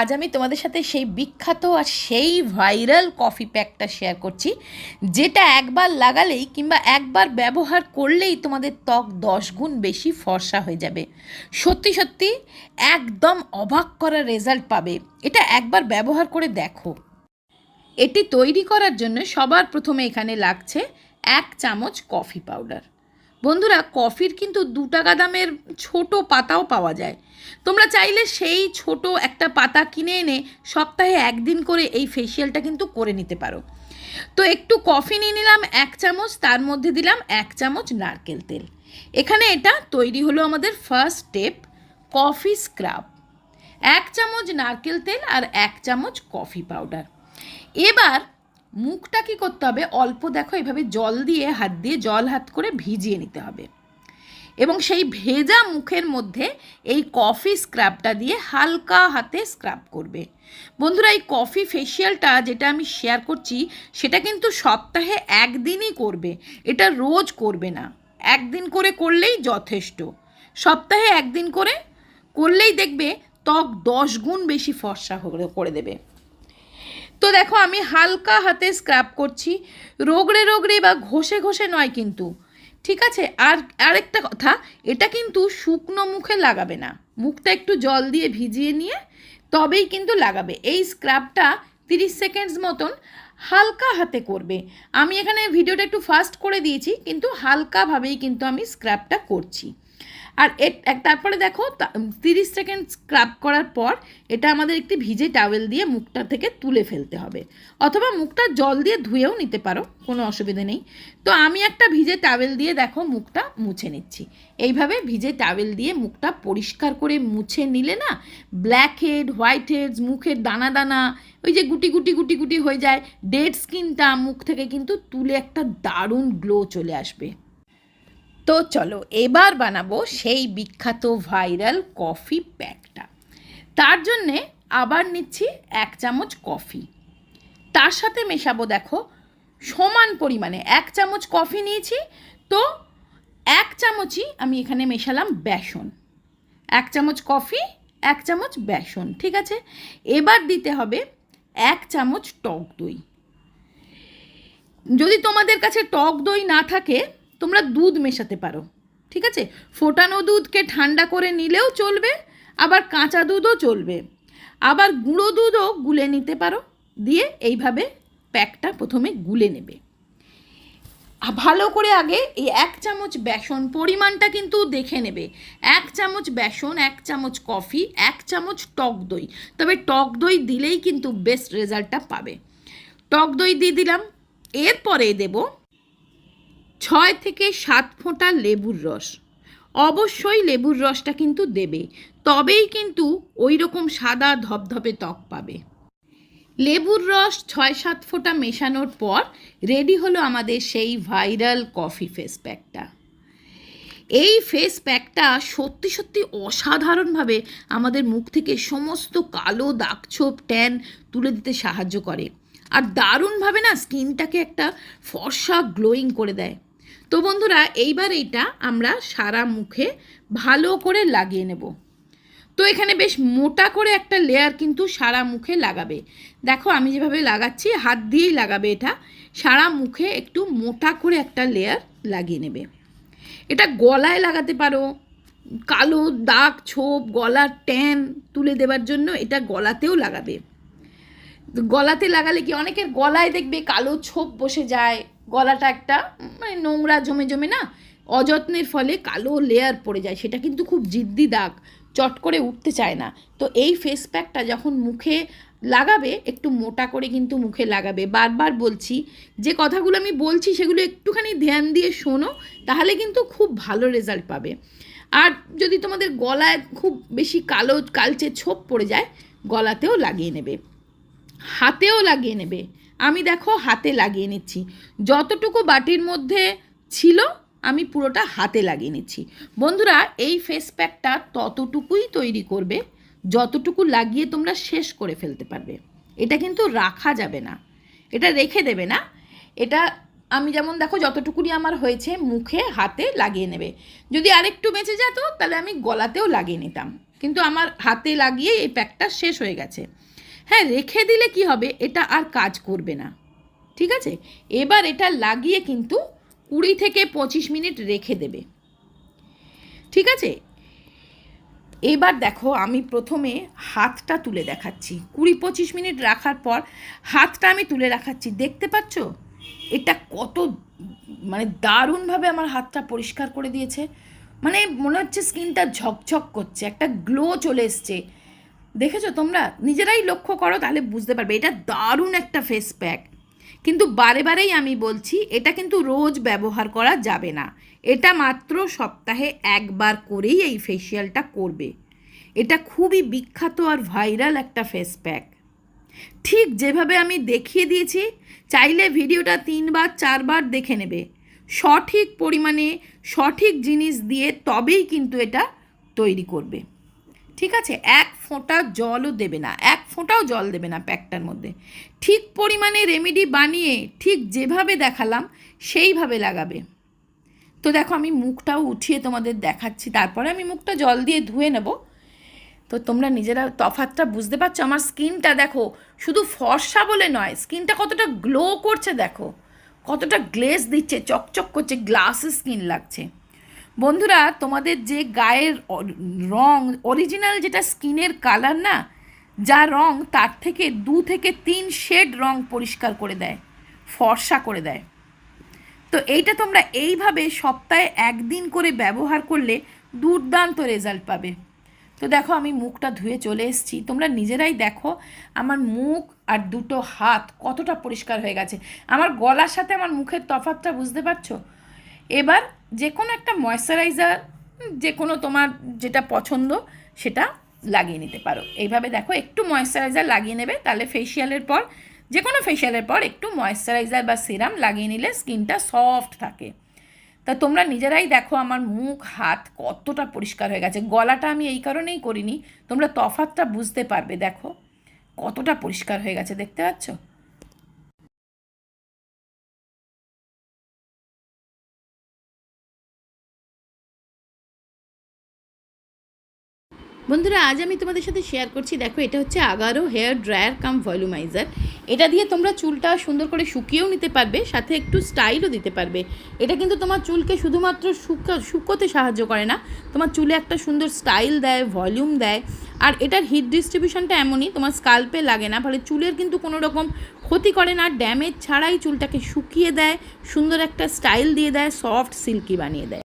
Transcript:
আজ আমি তোমাদের সাথে সেই বিখ্যাত আর সেই ভাইরাল কফি প্যাকটা শেয়ার করছি, যেটা একবার লাগালেই কিংবা একবার ব্যবহার করলেই তোমাদের ত্বক দশ গুণ বেশি ফর্সা হয়ে যাবে। সত্যি সত্যি একদম অবাক করার রেজাল্ট পাবে। এটা একবার ব্যবহার করে দেখো। এটি তৈরি করার জন্য সবার প্রথমে এখানে লাগছে এক চামচ কফি পাউডার। বন্ধুরা, কফির কিন্তু দু টাকা দামের ছোট পাতাও পাওয়া যায়। তোমরা চাইলে সেই ছোট একটা পাতা কিনে এনে সপ্তাহে একদিন করে এই ফেসিয়ালটা কিন্তু করে নিতে পারো। তো একটু কফি নিয়ে নিলাম এক চামচ, তার মধ্যে দিলাম এক চামচ নারকেল তেল। এখানে এটা তৈরি হলো আমাদের ফার্স্ট স্টেপ কফি স্ক্রাব এক চামচ নারকেল তেল আর এক চামচ কফি পাউডার এবার মুখটা কি করতে হবে? অল্প দেখো, এভাবে জল দিয়ে, হাত দিয়ে জল হাত করে ভিজিয়ে নিতে হবে। এবং সেই ভেজা মুখের মধ্যে এই কফি স্ক্রাবটা দিয়ে হালকা হাতে স্ক্রাব করবে। বন্ধুরা, এই কফি ফেসিয়ালটা যেটা আমি শেয়ার করছি, সেটা কিন্তু সপ্তাহে একদিনই করবে। এটা রোজ করবে না। একদিন করে করলেই যথেষ্ট। সপ্তাহে একদিন করে করলেই দেখবে ত্বক দশ গুণ বেশি ফর্সা করে দেবে। তো দেখো, আমি হালকা হাতে স্ক্রাব করছি। রোগড়ে রোগড়ে বা ঘষে ঘষে নয় কিন্তু। ঠিক আছে? আর আরেকটা কথা, এটা কিন্তু শুকনো মুখে লাগাবে না। মুখটা একটু জল দিয়ে ভিজিয়ে নিয়ে তবেই কিন্তু লাগাবে। এই স্ক্রাবটা তিরিশ সেকেন্ডস মতন হালকা হাতে করবে। আমি এখানে ভিডিওটা একটু ফাস্ট করে দিয়েছি, কিন্তু হালকাভাবেই কিন্তু আমি স্ক্রাবটা করছি। আর তারপরে দেখো তিরিশ সেকেন্ড স্ক্রাব করার পর এটা আমাদের একটি ভিজে টাওয়েল দিয়ে মুখটা থেকে তুলে ফেলতে হবে। অথবা মুখটা জল দিয়ে ধুয়েও নিতে পারো, কোনো অসুবিধে নেই। তো আমি একটা ভিজে টাওয়েল দিয়ে দেখো মুখটা মুছে নিচ্ছি। এইভাবে ভিজে টাওয়েল দিয়ে মুখটা পরিষ্কার করে মুছে নিলে না ব্ল্যাক হেড হোয়াইট হেডস মুখের দানা দানা, ওই যে গুটি গুটি গুটি গুটি হয়ে যায় ডেড স্কিনটা মুখ থেকে কিন্তু তুলে একটা দারুণ গ্লো চলে আসবে। তো চলো এবার বানাবো সেই বিখ্যাত ভাইরাল কফি প্যাকটা। তার জন্যে আবার নিচ্ছি এক চামচ কফি। তার সাথে মেশাবো দেখো, সমান পরিমাণে এক চামচ কফি নিয়েছি। তো এক চামচই আমি এখানে মেশালাম বেসন। এক চামচ কফি, এক চামচ বেসন, ঠিক আছে? এবার দিতে হবে এক চামচ টক দই। যদি তোমাদের কাছে টক দই না থাকে তোমরা দুধ মেশাতে পারো, ঠিক আছে? ফোটানো দুধকে ঠান্ডা করে নিলেও চলবে, আবার কাঁচা দুধও চলবে। আবার গুঁড়ো দুধও গুলে নিতে পারো, দিয়ে এইভাবে প্যাকটা প্রথমে গুলে নেবে। ভালো করে আগে এই এক চামচ বেসন পরিমাণটা কিন্তু দেখে নেবে। এক চামচ বেসন, এক চামচ কফি, এক চামচ টক দই। তবে টক দই দিলেই কিন্তু বেস্ট রেজাল্টটা পাবে। টক দই দিয়ে দিলাম, এরপরে দেব ছয় থেকে সাত ফোঁটা লেবুর রস। অবশ্যই লেবুর রসটা কিন্তু দেবে, তবেই কিন্তু ওই রকম সাদা ধপধপে ত্বক পাবে। লেবুর রস ছয় সাত ফোঁটা মেশানোর পর রেডি হলো আমাদের সেই ভাইরাল কফি ফেস প্যাকটা। এই ফেস প্যাকটা সত্যি সত্যি অসাধারণভাবে আমাদের মুখ থেকে সমস্ত কালো দাগছোপ ট্যান তুলে দিতে সাহায্য করে। আর দারুণভাবে না স্কিনটাকে একটা ফর্সা গ্লোয়িং করে দেয়। তো বন্ধুরা, এইবার এইটা আমরা সারা মুখে ভালো করে লাগিয়ে নেব। তো এখানে বেশ মোটা করে একটা লেয়ার কিন্তু সারা মুখে লাগাবে। দেখো, আমি যেভাবে লাগাচ্ছি, হাত দিয়েই লাগাবে এটা। সারা মুখে একটু মোটা করে একটা লেয়ার লাগিয়ে নেবে। এটা গলায় লাগাতে পারো। কালো দাগ, ছোপ, গলার ট্যান তুলে দেওয়ার জন্য এটা গলাতেও লাগাবে। গলাতে লাগালে কি, অনেকের গলায় দেখবে কালো ছোপ বসে যায়। গলাটা একটা মানে নোংরা জমে জমে না, অযত্নের ফলে কালো লেয়ার পড়ে যায়। সেটা কিন্তু খুব জিদ্দি দাগ, চট করে উঠতে চায় না। তো এই ফেস প্যাকটা যখন মুখে লাগাবে, একটু মোটা করে কিন্তু মুখে লাগাবে। বারবার বলছি, যে কথাগুলো আমি বলছি সেগুলো একটুখানি ধ্যান দিয়ে শোনো, তাহলে কিন্তু খুব ভালো রেজাল্ট পাবে। আর যদি তোমাদের গলায় খুব বেশি কালো, কালচে ছোপ পড়ে যায়, গলাতেও লাগিয়ে নেবে। হাতেও লাগিয়ে নেবে। আমি দেখো হাতে লাগিয়ে নিচ্ছি। যতটুকু বাটির মধ্যে ছিল, আমি পুরোটা হাতে লাগিয়ে নিচ্ছি। বন্ধুরা, এই ফেস প্যাকটা ততটুকুই তৈরি করবে, যতটুকু লাগিয়ে তোমরা শেষ করে ফেলতে পারবে। এটা কিন্তু রাখা যাবে না। এটা রেখে দেবে না। এটা আমি যেমন দেখো, যতটুকুনি আমার হয়েছে, মুখে, হাতে লাগিয়ে নেবে। যদি আরেকটু বেঁচে যেত, তাহলে আমি গলাতেও লাগিয়ে নিতাম। কিন্তু আমার হাতে লাগিয়ে এই প্যাকটা শেষ হয়ে গেছে। হ্যাঁ রেখে দিলে কি হবে? এটা আর কাজ করবে না। ঠিক আছে? এবার এটা লাগিয়ে কিন্তু কুড়ি থেকে পঁচিশ মিনিট রেখে দেবে। ঠিক আছে? এবার দেখো, আমি প্রথমে হাতটা তুলে দেখাচ্ছি। কুড়ি পঁচিশ মিনিট রাখার পর হাতটা আমি তুলে রাখাচ্ছি দেখতে পাচ্ছ? এটা কত মানে দারুণভাবে আমার হাতটা পরিষ্কার করে দিয়েছে। মানে মনে হচ্ছে স্কিনটা ঝকঝক করছে। একটা গ্লো চলে এসছে। দেখেছ? তোমরা নিজেরাই লক্ষ্য করো, তাহলে বুঝতে পারবে। এটা দারুণ একটা ফেস প্যাক কিন্তু বারে বারেই আমি বলছি, এটা কিন্তু রোজ ব্যবহার করা যাবে না। এটা মাত্র সপ্তাহে একবার করেই এই ফেসিয়ালটা করবে। এটা খুবই বিখ্যাত আর ভাইরাল একটা ফেস প্যাক ঠিক যেভাবে আমি দেখিয়ে দিয়েছি, চাইলে ভিডিওটা তিনবার, চারবার দেখে নেবে। সঠিক পরিমাণে সঠিক জিনিস দিয়ে তবেই কিন্তু এটা তৈরি করবে। ঠিক আছে? এক ফোঁটা জলও দেবে না, এক ফোঁটাও জল দেবে না প্যাকটার মধ্যে। ঠিক পরিমাণে রেমেডি বানিয়ে ঠিক যেভাবে দেখালাম, সেইভাবে লাগাবে। তো দেখো আমি মুখটাও উঠিয়ে তোমাদের দেখাচ্ছি, তারপরে আমি মুখটা জল দিয়ে ধুয়ে নেব। তো তোমরা নিজেরা তফাতটা বুঝতে পারছ, আমার স্কিনটা দেখো শুধু ফর্সা বলে নয়, স্কিনটা কতটা গ্লো করছে দেখো। কতটা গ্লেজ দিচ্ছে, চকচক করছে গ্লাসে স্কিন লাগছে। বন্ধুরা, তোমাদের যে গায়ের রং অরিজিনাল যেটা স্কিনের কালার না, যা রং তার থেকে দু থেকে তিন শেড রং পরিষ্কার করে দেয়, ফর্সা করে দেয়। তো এইটা তোমরা এইভাবে সপ্তাহে একদিন করে ব্যবহার করলে দুর্দান্ত রেজাল্ট পাবে। তো দেখো, আমি মুখটা ধুয়ে চলে এসেছি। তোমরা নিজেরাই দেখো, আমার মুখ আর দুটো হাত কতটা পরিষ্কার হয়ে গেছে। আমার গলার সাথে আমার মুখের তফাতটা বুঝতে পারছ? এবার যে কোনো একটা ময়শ্চারাইজার যে কোনো তোমার যেটা পছন্দ, সেটা লাগিয়ে নিতে পারো। এইভাবে দেখো, একটু ময়শ্চারাইজার লাগিয়ে নেবে, তাহলে ফেসিয়ালের পর যে কোনো ফেসিয়ালের পর একটু ময়শ্চারাইজার বা সিরাম লাগিয়ে নিলে স্কিনটা সফট থাকে। তা তোমরা নিজেরাই দেখো, আমার মুখ, হাত কতটা পরিষ্কার হয়ে গেছে। গলাটা আমি এই কারণেই করিনি, তোমরা তফাতটা বুঝতে পারবে, দেখো। কতটা পরিষ্কার হয়ে গেছে, দেখতে পাচ্ছ? বন্ধুরা, আজ আমি তোমাদের সাথে শেয়ার করছি, দেখো, এটা হচ্ছে Agaro hair dryer cum volumizer এটা দিয়ে তোমরা চুলটা সুন্দর করে শুকিয়েও নিতে পারবে, সাথে একটু স্টাইলও দিতে পারবে। এটা কিন্তু তোমার চুলকে শুধুমাত্র শুকা, শুকোতে সাহায্য করে না, তোমার চুলে একটা সুন্দর স্টাইল দেয় ভলিউম দেয়। আর এটার হিট ডিস্ট্রিবিউশনটা এমনই, তোমার স্কাল্পে লাগে না, ফলে চুলের কিন্তু কোনো রকম ক্ষতি করে না ড্যামেজ ছাড়াই চুলটাকে শুকিয়ে দেয়, সুন্দর একটা স্টাইল দিয়ে দেয় সফট সিল্কি বানিয়ে দেয়।